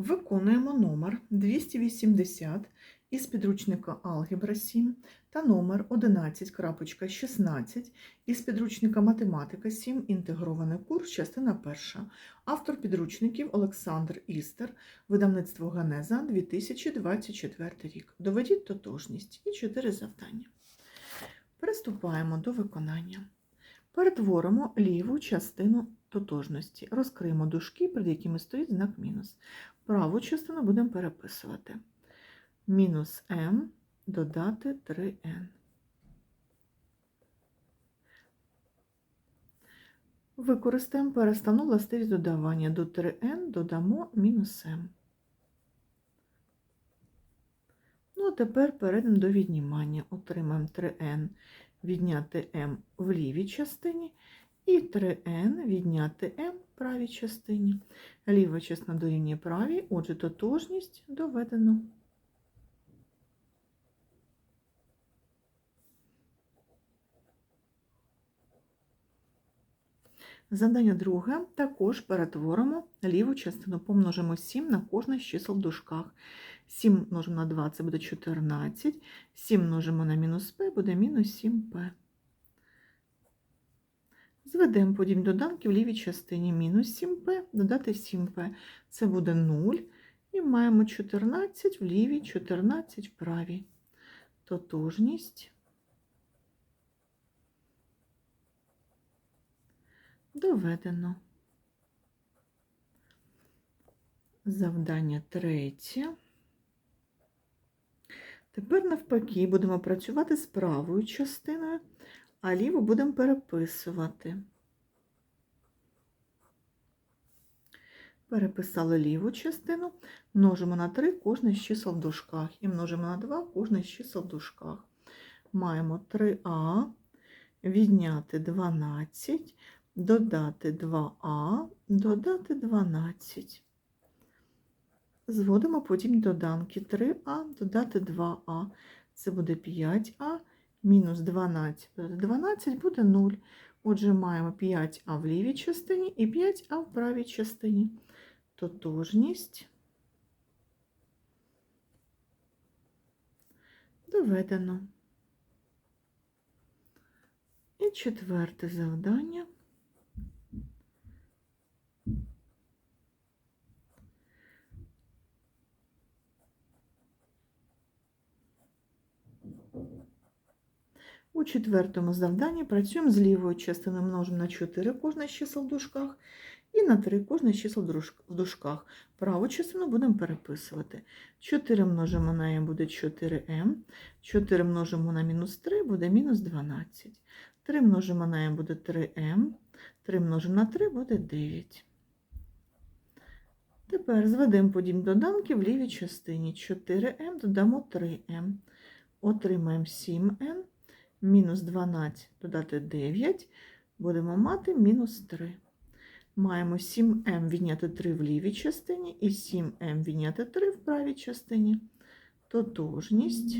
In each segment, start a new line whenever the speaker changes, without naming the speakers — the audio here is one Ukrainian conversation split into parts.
Виконуємо номер 280 із підручника Алгебра 7 та номер 11.16 із підручника Математика 7. Інтегрований курс, частина перша. Автор підручників Олександр Істер, видавництво Ганеза 2024 рік. Доведіть тотожність і чотири завдання. Приступаємо до виконання. Перетворимо ліву частину тотожності. Розкриємо дужки, перед якими стоїть знак мінус. Праву частину будемо переписувати. Мінус m додати 3n. Використаємо переставну властивість додавання. До 3n додамо мінус m. Ну, а тепер перейдемо до віднімання. Отримаємо 3n відняти m в лівій частині і 3n відняти m в правій частині. Ліва частина дорівнює правій, отже, тотожність доведено. Завдання друге. Також перетворимо ліву частину, помножимо 7 на кожне з чисел в дужках. 7 множимо на 2 це буде 14, 7 множимо на мінус p буде мінус 7p. Зведемо подібні доданки в лівій частині. Мінус 7p додати 7p. Це буде 0. І маємо 14 в лівій, 14 в правій. Тотожність. Доведено. Завдання третє. Тепер навпаки будемо працювати з правою частиною, а ліву будемо переписувати. Переписали ліву частину, множимо на 3 кожне з чисел в дужках і множимо на 2 кожне з чисел в дужках. Маємо 3а, відняти 12, додати 2а, додати 12. Зводимо потім доданки 3а, додати 2а. Це буде 5а, мінус 12, додати 12 буде 0. Отже, маємо 5а в лівій частині і 5а в правій частині. Тотожність доведено. І четверте завдання. У четвертому завданні працюємо з лівою частиною, множимо на 4 кожне з чисел в дужках і на 3 кожне з чисел в дужках. Праву частину будемо переписувати. 4 множимо на m буде 4m, 4 множимо на мінус 3 буде мінус 12. 3 множимо на m буде 3m, 3 множимо на 3 буде 9. Тепер зведемо подібні доданки в лівій частині. 4m додамо 3m. Отримаємо 7n, мінус 12 додати 9, будемо мати мінус 3. Маємо 7m відняти 3 в лівій частині і 7m відняти 3 в правій частині. Тотожність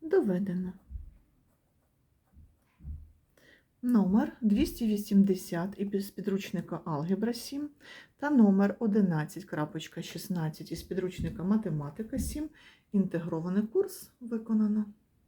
доведено. Номер 280 із підручника Алгебра 7 та номер 11.16 із підручника Математика 7. Інтегрований курс виконано.